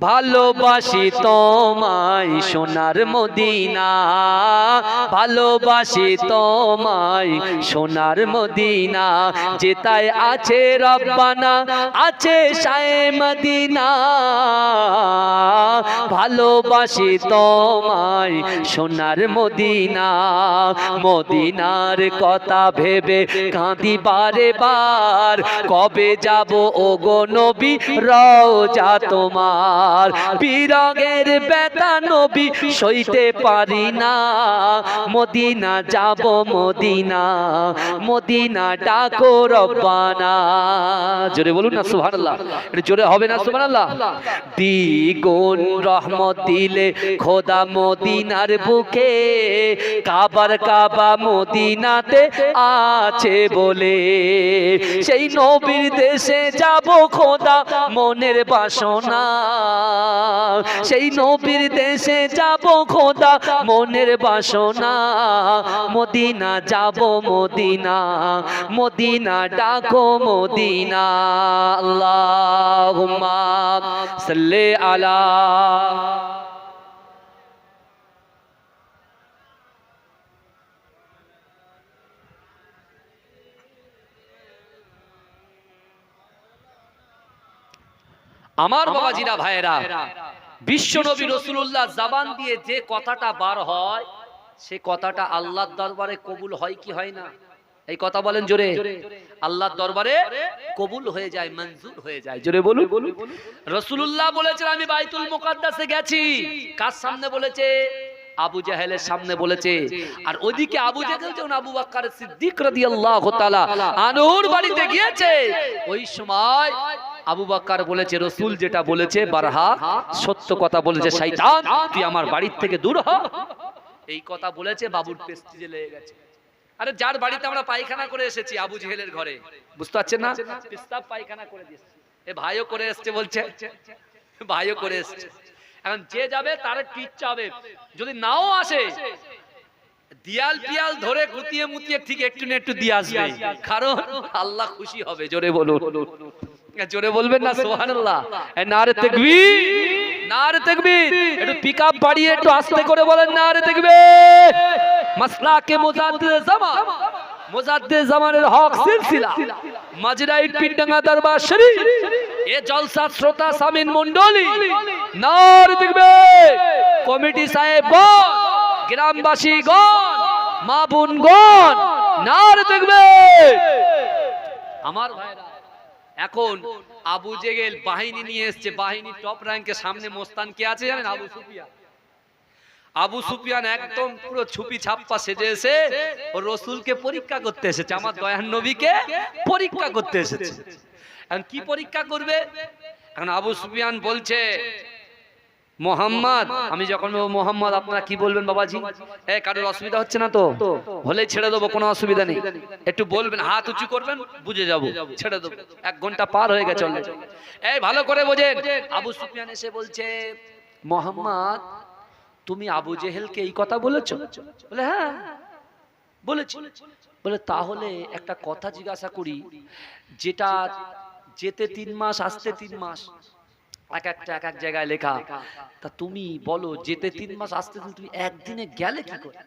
ভালোবাসি তোমায় সোনার মদিনা। ভালোবাসি তোমায় সোনার মদিনা। যেতায় আছে রব্বানা, আছে শায়ে মদিনা। ভালোবাসি তোমায় সোনার মদিনা। মদিনার কথা ভেবে কাঁদি বারে বার। কবে যাব ও গো নবী, রওজা তোমার। বিরগের বেতা নবী সইতে পারি না। মদিনা যাব মদিনা মদিনা ডাকো রব্বানা। জোরে বলুন না সুবহানাল্লাহ। এটা জোরে হবে না সুবহানাল্লাহ? দ্বিগুণ রহমত দিলে খোদা মদিনার বুকে কাবার কাবা মদিনাতে আছে বলে। সেই নবীর দেশে যাব খোদা মনের বাসনা। সেই নবীর দেশে যাব খোদা, মনের বাসনা। মদিনা যাব মদিনা মদিনা ডাকো মদিনা। আল্লাহুম্মা সাল্লি আলা আমার বাবাজিরা ভাইয়েরা বিশ্ব নবী রসুল্লাহ জাবান দিয়ে যে কথাটা বার হয় সে কথাটা আল্লাহর দরবারে কবুল হয় কি হয় না? এই কথা বলেন জোরে। আল্লাহর দরবারে কবুল হয়ে যায় মঞ্জুর হয়ে যায়। জোরে বলুন। রসুল্লাহ বলেছেন আমি বাইতুল মুকাদ্দাসে গেছি। কার সামনে বলেছে? আবু জাহেলের সামনে বলেছে। আর ওদিকে আবু জাহেল যখন আবু বাক্কার সিদ্দিক রাদিয়াল্লাহু তাআলা আনুর বাড়িতে গিয়েছে। ওই সময় আবু বাক্কার বলেছে রসুল যেটা বলেছে বারহা সত্য কথা বলেছে শয়তান তুই আমার বাড়ির থেকে দূর হ। এই কথা বলেছে বাবুর পেস্টিজে লেগে গেছে। আরে যার বাড়িতে আমরা পায়খানা করে এসেছি আবু জেহেলের ঘরে। বুঝতে পারছেন না? পেস্তাব পায়খানা করে দিয়েছে। এ ভাইও করে এসছে বলছে। ভাইও করে এসছে। এখন যে যাবে তার একটু ইচ্ছা হবে যদি নাও আসে দিয়াল পিয়াল ধরে গুতিয়ে মুতিয়ে ঠিক একটু না একটু দিয়ে আসবে। কারণ আল্লাহ খুশি হবে জোরে বলুন। জোরে বলবেন না সুবহানাল্লাহ। এ নারে তাকবীর। নারে তাকবীর। একটু পিকআপ বাড়িয়ে একটু আস্তে করে বলেন নারে তাকবীর। মাসলাকে মুজাদ্দিদ জামান। মুজাদ্দিদ জামানের হক সিলসিলা। মাজরাইট পিন্ডাঙ্গা দরবার শরীফ। এ জলসা শ্রোতা সামিন মণ্ডলী। নারে তাকবীর। কমিটি সাহেব গ্রামবাসীগণ মা বোনগণ নারে তাকবীর। আমার ভাইরা। এখন আবু জেগেল বাহিনী নিয়ে এসছে। বাহিনী টপ র্যাঙ্কে সামনে মোস্তান কে আছে জানেন? আবু সুফিয়া আবু সুফিয়ান একদম পুরো ছুপি ছাপ্পা সেজে এসে রসুলকে পরীক্ষা করতে এসেছে। আমার দয়ান নবীকে পরীক্ষা করতে এসেছে। এখন কি পরীক্ষা করবে? এখন আবু সুফিয়ান বলছে মোহাম্মদ আমি যখন মোহাম্মদ আপনারা কি বলবেন বাবাজি? এ কারোর অসুবিধা হচ্ছে না তো? হলে ছেড়ে দেবো কোনো অসুবিধা নেই। একটু বলবেন হাত উঁচু করবেন বুঝে যাব। ছেড়ে দেবো। এক ঘণ্টা পার হয়ে গেছে already। এই ভালো করে বোঝেন। আবু সুফিয়ান এসে বলছে মোহাম্মদ তুমি আবু জেহেলকে এই কথা বলেছ? বলে হ্যাঁ বলেছি। বলে তাহলে একটা কথা জিজ্ঞাসা করি যেটা যেতে তিন মাস আসতে তিন মাস এক একটা এক এক জায়গায় লেখা। তা তুমি বলো, যেতে তিন মাস আসতে তুমি একদিনে গেলে কি করে?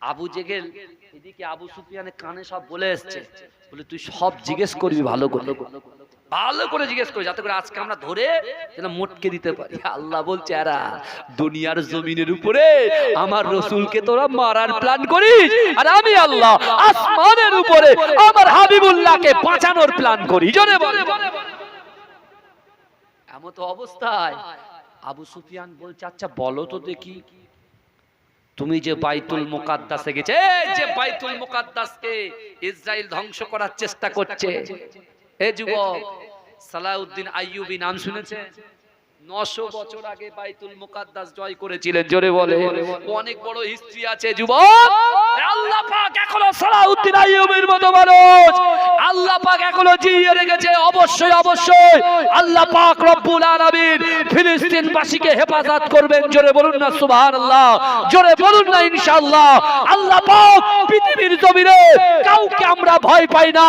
আবু জেগেল এদিকে আবু সুফিয়ানের কানে সব বলে এসছে। বলে, তুই সব জিজ্ঞেস করবি ভালো করে। ভালো করে জিজ্ঞেস করি যাতে করে আজকে আমরা ধরে যেন মোটকে দিতে পারি। আল্লাহ বলছে, এরা দুনিয়ার জমিনের উপরে আমার রসুলকে তোরা মারার প্ল্যান করিস আর আমি আল্লাহ আসমানের উপরে আমার হাবিবুল্লাহকে বাঁচানোর প্ল্যান করি। জোরে বল। এমন তো অবস্থায় আবু সুফিয়ান বলছে আচ্ছা বলো তো দেখি, তুমি যে বাইতুল মুকাদ্দাসে গেছে যে বাইতুল মুকাদ্দাসকে ইসরাইল ধ্বংস করার চেষ্টা করছে। এ যুবক, সালাউদ্দিন আইয়ুবি নাম শুনেছে? নশো বছর আগে বাইতুল মুকাদ্দাস জয় করেছিলেন, জোরে বলে। অনেক বড় হিস্ট্রি আছে, যুবক। আল্লাহ পাক এখনও সালাউদ্দিন আইয়ুবের মতো মানুষ। আল্লাহ পাক এখনও জিইয়ে রেখেছে, অবশ্যই অবশ্যই। আল্লাহ পাক রব্বুল আলামিন হেফাজত করবেন, জোরে বলুন না, সুবহানাল্লাহ। জোরে বলুন না, ইনশাআল্লাহ। আল্লাহ পাক পৃথিবীর জমিনে কাউকে আমরা ভয় পাই না।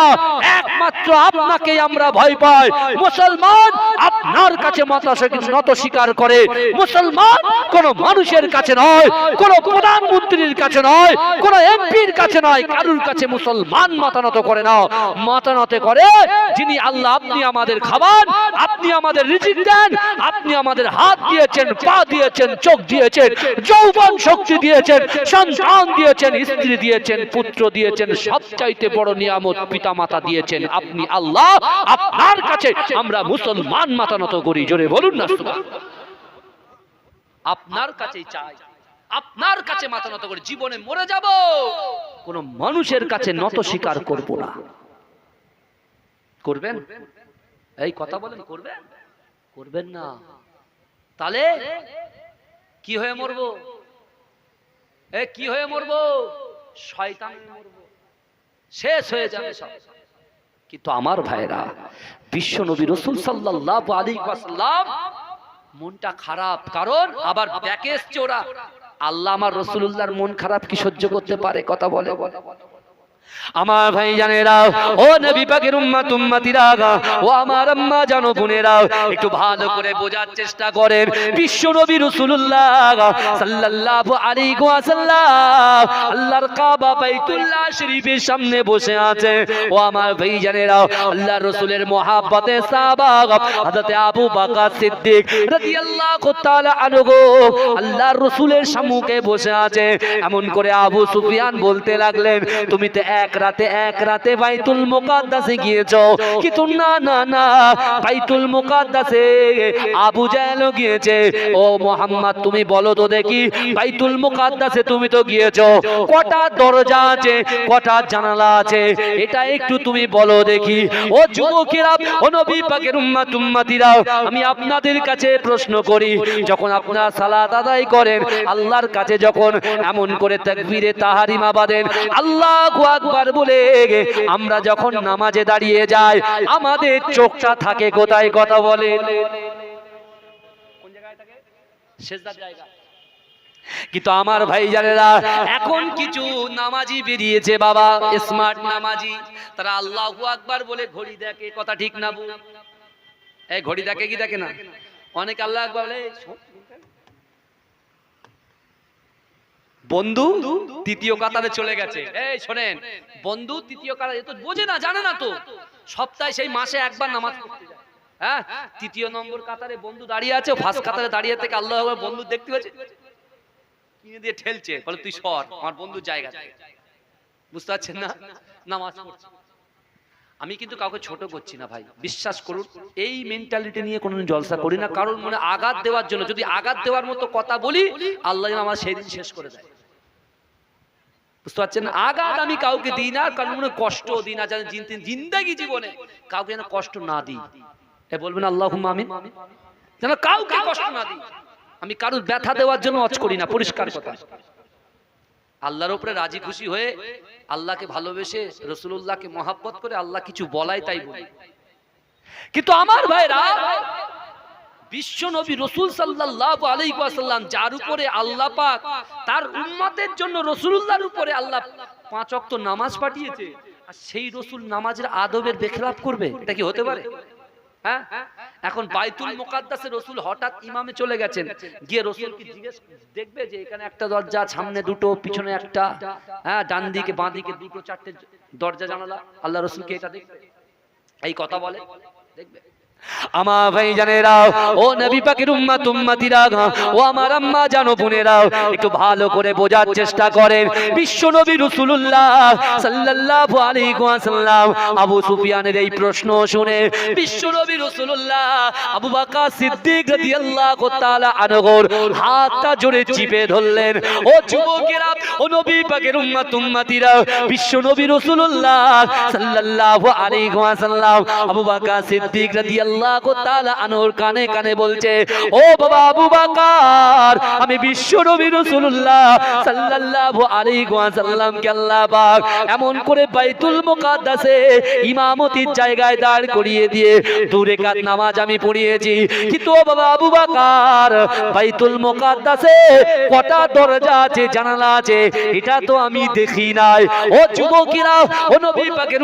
একমাত্র আপনাকেই আমরা ভয় পাই। মুসলমান আপনার কাছে মাথা নত স্বীকার করে। মুসলমান কোন মানুষের কাছে নয়, কোন প্রধানমন্ত্রীর কাছে নয়, কোন এমপির কাছে নয়, কারুর কাছে মুসলমান মাথা নত করে না মাথা নত করে যিনি আল্লাহ, আপনি আমাদের খাবার, আপনি আমাদের রিজিক দেন, আপনি আমাদের হাত দিয়েছেন, পা দিয়েছেন, চোখ দিয়েছেন, যৌবন শক্তি দিয়েছেন, সন্তান দিয়েছেন, স্ত্রী দিয়েছেন, পুত্র দিয়েছেন, সবচাইতে বড় নিয়ামত পিতা মাতা দিয়েছেন। আপনি আল্লাহ, আপনার কাছে আমরা মুসলমান মাথা নত করি। জোরে বলুন না আপনার কাছেই চাই। আপনার কাছে মাথা নত করে জীবনে মরে যাব কোন মানুষের কাছে নত স্বীকার করব না। করবেন? এই কথা বলেন করবেন? করবেন না। তাহলে কি হয়ে মরব? এ কি হয়ে মরব? শয়তান মরব। শেষ হয়ে যাবে সব। কিন্তু আমার ভাইরা বিশ্ব নবী রসুল সাল্লাল্লাহু আলাইহি ওয়াসাল্লাম মনটা খারাপ কারণ আবার ব্যাকে এসছে ওরা। আল্লাহ আমার রসুল্লাহর মন খারাপ কি সহ্য করতে পারে? কথা বলে। আমার ভাই জানেরা ও নবী পাকের উম্মাত, উম্মাতিরা ও আমার আম্মা জানো বোনেরা একটু ভালো করে বোঝার চেষ্টা করেন। বিশ্ব নবী রাসূলুল্লাহ সাল্লাল্লাহু আলাইহি ওয়াসাল্লাম, আল্লাহর কাবা বাইতুল্লাহ শরীফের সামনে বসে আছে। ও আমার ভাই জানেরা আল্লাহর রাসূলের মহাব্বতে সাহাবা হযরত আবু বকর সিদ্দিক রাদিয়াল্লাহু তাআলা আনহু আল্লাহর রাসূলের সম্মুখে বসে আছে। এমন করে আবু সুফিয়ান বলতে লাগলেন, তুমি তো এক রাতে এক রাতে বাইতুল মুকাদ্দাসে গিয়েছো। কিন্তু না না না। বাইতুল মুকাদ্দাসে আবু গিয়েছে। ও মোহাম্মদ, তুমি বলো তো দেখি, বাইতুল মুকাদ্দাসে তুমি তো গিয়েছো। কটা দরজা আছে, কটা জানালা আছে? এটা একটু তুমি বলো দেখি। ও যুবকেরা, ও নবী পাকের উম্মাত, উম্মাতিরা, আমি আপনাদের কাছে প্রশ্ন করি, যখন আপনারা সালাত আদায় করেন, আল্লাহর কাছে যখন এমন করে তাকবীরে তাহারিমা বাঁধেন আল্লাহু বলে আমরা যখন নামাজে দাঁড়িয়ে যাই, আমাদের চোখটা থাকে কোথায় কথা বলে? কিন্তু আমার ভাই জানেরা এখন কিছু নামাজি বেরিয়েছে বাবা স্মার্ট নামাজি। তারা আল্লাহু আকবার বলে, ঘড়ি দেখে কথা ঠিক না এই ঘড়ি দেখে কি দেখে না? অনেক আল্লাহ আকবার বলে "এই, শোন, বন্ধু তৃতীয় কাতারে চলে গেছে। এই, শোনেন, বন্ধু তৃতীয় কাতারে তো বোঝে না, জানে না তো। সপ্তাহে সেই মাসে একবার নামাজ হ্যাঁ তৃতীয় নম্বর কাতারে বন্ধু দাঁড়িয়ে আছে, ফার্স্ট কাতারে দাঁড়িয়ে থেকে আল্লাহ বন্ধু দেখতে পাচ্ছে। কিনে দিয়ে ঠেলছে, বলে, তুই সর, আমার বন্ধুর জায়গা বুঝতে পারছেন না? নামাজ পড়ছে। আমি কিন্তু কাউকে ছোট করছি না ভাই। বিশ্বাস করুন, এই মেন্টালিটি নিয়ে কোনো জলসা করি না। কারণ মনে আঘাত দেওয়ার জন্য, যদি আঘাত দেওয়ার মতো কথা বলি, আল্লাহ আমার সেই দিন শেষ করে দেয়। বুঝতে পারছেন? আঘাত আমি কাউকে দিই না, কারণ মনে কষ্ট দিই না, যেন জিন- জিন্দাগি জীবনে কাউকে যেন কষ্ট না দিই। এ বলবেন আল্লাহ আমিন। যেন কাউকে কষ্ট না দিই। আমি কারোর ব্যথা দেওয়ার জন্য অচ করি না, পরিষ্কার কথা। আল্লাহর উপরে রাজি খুশি হয়ে আল্লাহকে ভালোবেসে রসুল্লাহকে মহাব্বত করে আল্লাহ কিছু বলাই তাই বলি। কিন্তু আমার ভাইরা, বিশ্ব নবী রসুল সাল্লাহ আলাইসাল্লাম যার উপরে আল্লাহ পাক, তার উম্মতের জন্য রসুল্লাহর উপরে আল্লাহ পাঁচ অক্ত নামাজ পাঠিয়েছে, আর সেই রসুল নামাজের আদবের বেখলাপ করবে, এটা কি হতে পারে? হ্যাঁ? এখন বাইতুল মোকাদ্দাসে রসুল হঠাৎ ইমামে চলে গেছেন। গিয়ে রসুল কি জিজ্ঞেস দেখবে যে এখানে একটা দরজা সামনে দুটো, পিছনে একটা হ্যাঁ ডান দিকে, বাঁ দিকে দুটো, চারটে দরজা জানালা। আল্লাহ রসুলকে এটা দেখবে। এই কথা বলে। দেখবে? আমার ভাই জানেরা ও নবী পাকের উম্মাত উম্মাতিরা ও আমার আম্মা জানো বোনেরা একটু ভালো করে বোঝার চেষ্টা করেন। বিশ্ব নবী রাসূলুল্লাহ সাল্লাল্লাহু আলাইহি ওয়াসাল্লাম আবু সুফিয়ানের এই প্রশ্ন শুনে বিশ্ব নবী রাসূলুল্লাহ আবু বকর সিদ্দিক রাদিয়াল্লাহু তাআলা আনহুর হাতটা জোরে চিপে ধরলেন। ও যুবকেরা, ও নবী পাকের উম্মাত, উম্মাতিরা, বিশ্ব নবী রাসূলুল্লাহ সাল্লাল্লাহু আলাইহি ওয়াসাল্লাম আবু বকর সিদ্দিক রাদিয়াল্লাহু রাদিয়াল্লাহু তাআলা কানে কানে বলছে, ও বাবা আবু বকর, আমি বিশ্ব আল্লাহ এমন করে বাইতুল মুকাদ্দাসে ইমামতির জায়গায় দাঁড় করিয়ে দিয়ে দু রেকাত নামাজ আমি পড়িয়েছি। কিন্তু ও বাবা আবু বাইতুল কটা দরজা আছে, জানালা আছে, এটা তো আমি দেখি নাই। ও যুবকেরা, ও নবী পাকের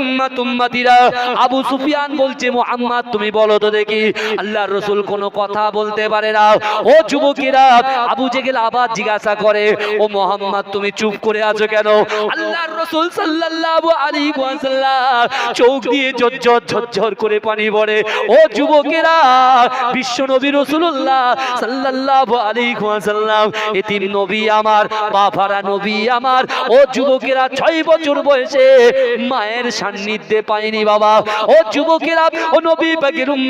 আবু সুফিয়ান বলছে, মুহাম্মদ, তুমি বলো তো দেখি, আল্লাহর রাসূল কোনো কথা বলতে পারে না। ও যুবকেরা, আবু জেগেল আবার জিজ্ঞাসা করে, ও মোহাম্মদ, তুমি চুপ করে আছো কেন? রাসূল দিয়ে ঝরঝর ঝরঝর করে পানি পড়ে ও যুবকেরা, বিশ্ব নবী এতিম নবী আমার, বাফারা নবী আমার, ও যুবকেরা ছয় বছর বয়সে মায়ের সান্নিধ্যে পায়নি বাবা। ও যুবকেরা, ও নবী উম্মত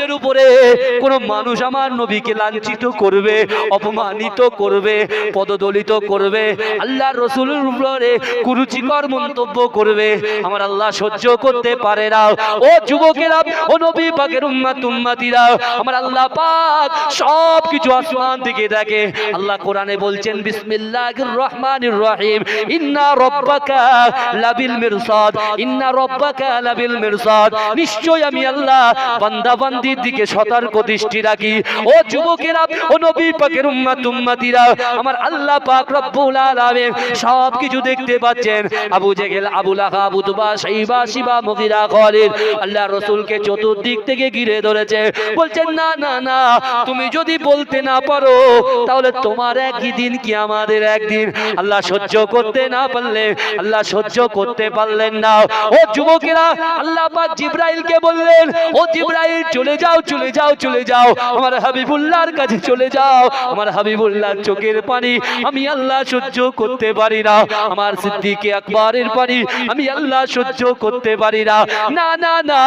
জমিনের উপরে কোন মানুষ আমার নবীকে লাঞ্ছিত করবে, অপমানিত করবে, পদদলিত করবে, আল্লাহর রসুলের উপরে কুরুচিকর মন্তব্য করবে। আমার আল্লাহ সহ্য করতে পারে না। ও যুবকেরা, ও নবী পাকের উম্মত, উম্মতিরা, আমার আল্লাহ পাক সব কিছু আসমান থেকে দেখে। আল্লাহ কোরআনে বলছেন, বিসমিল্লাহির রহমানির রহিম। ইন্না রব্বাকা লাবিল মিরসাদ। ইন্না রব্বাকা লাবিল মিরসাদ। নিশ্চয় আমি আল্লাহ বান্দা বান্দির দিকে সতর্ক দৃষ্টি রাখি। ও যুবকেরা, ও নবী পাকের উম্মত, উম্মতিরা, আমার আল্লাহ পাক রব্বুল আলামিন সব কিছু দেখতে পাচ্ছেন। Abu Jahl, Abu Lahab Abu তুবা সাইবা, শিবা, মুগিরা, খালিদ আল্লাহ রাসূলকে চতুর্দিক থেকে ঘিরে ধরেছে। বলছেন, না না না, তুমি যদি বলতে না পারো, তাহলে তোমার একই দিন কি আমাদের একদিন? আল্লাহ সহ্য করতে না পারলে, আল্লাহ সহ্য করতে পারলেন না। ও যুবকেরা, আল্লাহ পাক জিব্রাইলকে বললেন, ও জিব্রাইল, চলে যাও, চলে যাও চলে যাও। আমার হাবিবুল্লাহর কাছে চলে যাও। আমার হাবিবুল্লাহর চোখের পানি আমি আল্লাহ সহ্য করতে পারি না। আমার সিদ্দিকে আকবরের পানি আমি আল্লাহ সহ্য করতে পারি না। না না না।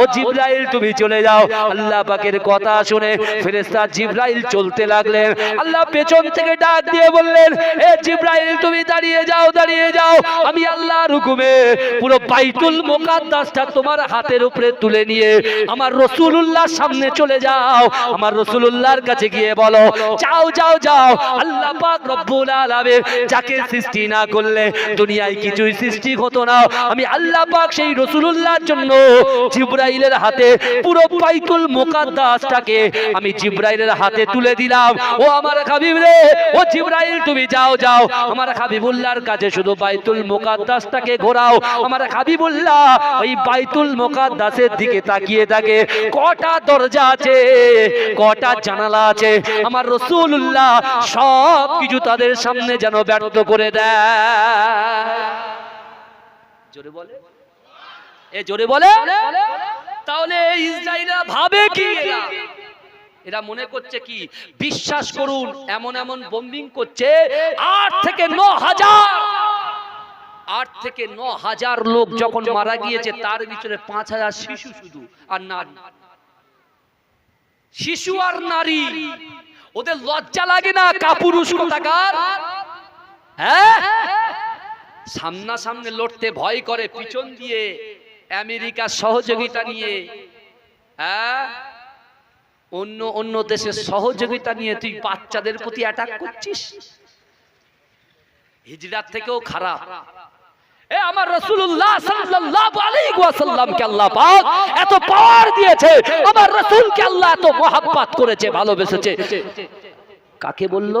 ও জিব্রাইল, তুমি চলে যাও। আল্লাহ পাকের কথা শুনে ফেরেশতা জিব্রাইল চলতে লাগলেন। আল্লাহ পেছন থেকে ডাক দিয়ে বললেন, এ জিব্রাইল, তুমি দাঁড়িয়ে যাও দাঁড়িয়ে যাও। আমি আল্লাহর হুকুমে পুরো বাইতুল মুকাদ্দাসটা তোমার হাতের উপরে তুলে নিয়ে আমার রসুলুল্লাহর সামনে চলে যাও। আমার রসুলুল্লাহর কাছে গিয়ে বলো, যাও যাও যাও। আল্লাহ পাক রব্বুল আলামিন যাকে সৃষ্টি না করলে দুনিয়ায় কিছুই সৃষ্টি হতো না। আমি আল্লাহ পাক সেই রসুলুল্লাহর জন্য জিব্রাইলের হাতে পুরো বাইতুল মুকাদ্দাসটাকে আমি জিব্রাইলের হাতে তুলে দিলাম। ও আমার হাবিব রে, ও জিব্রাইল, তুমি যাও যাও। আমার হাবিবুল্লাহর কাছে শুধু বাইতুল মুকাদ্দাসটাকে ঘোরাও। আমার হাবিবুল্লাহ ওই বাইতুল মুকাদ্দাসের দিকে তাকিয়ে থাকে। কটা দরজা আছে, কটা জানালা আছে? আমার রসুল্লাহ সব কিছু তাদের সামনে যেন ব্যর্থ করে দেয়। বলে? এ জোরে বলে? তাহলে ইসরায়েলরা ভাবে কি এরা? মনে করছে কি? বিশ্বাস করুন, এমন এমন বোম্বিং করছে, আট থেকে ন হাজার, আট থেকে ন হাজার লোক যখন মারা গিয়েছে, তার ভিতরে পাঁচ হাজার শিশু শুধু, আর নারী। শিশু আর নারী, ওদের লজ্জা লাগে না কাপুরুষ কোথাকার? হ্যাঁ? সামনা সামনে লড়তে ভয় করে পিছন দিয়ে আমেরিকার সহযোগিতা নিয়ে। হ্যাঁ? অন্য অন্য দেশের সহযোগিতা নিয়ে তুই বাচ্চাদের প্রতি অ্যাটাক করছিস? হিজরাত থেকেও খারাপ। এ আমার রাসূলুল্লাহ সাল্লাল্লাহু আলাইহি ওয়াসাল্লামকে আল্লাহ পাক এত পাওয়ার দিয়েছে আমার রাসূলকে আল্লাহ এত করেছে ভালোবেসেছে। কাকে বলল?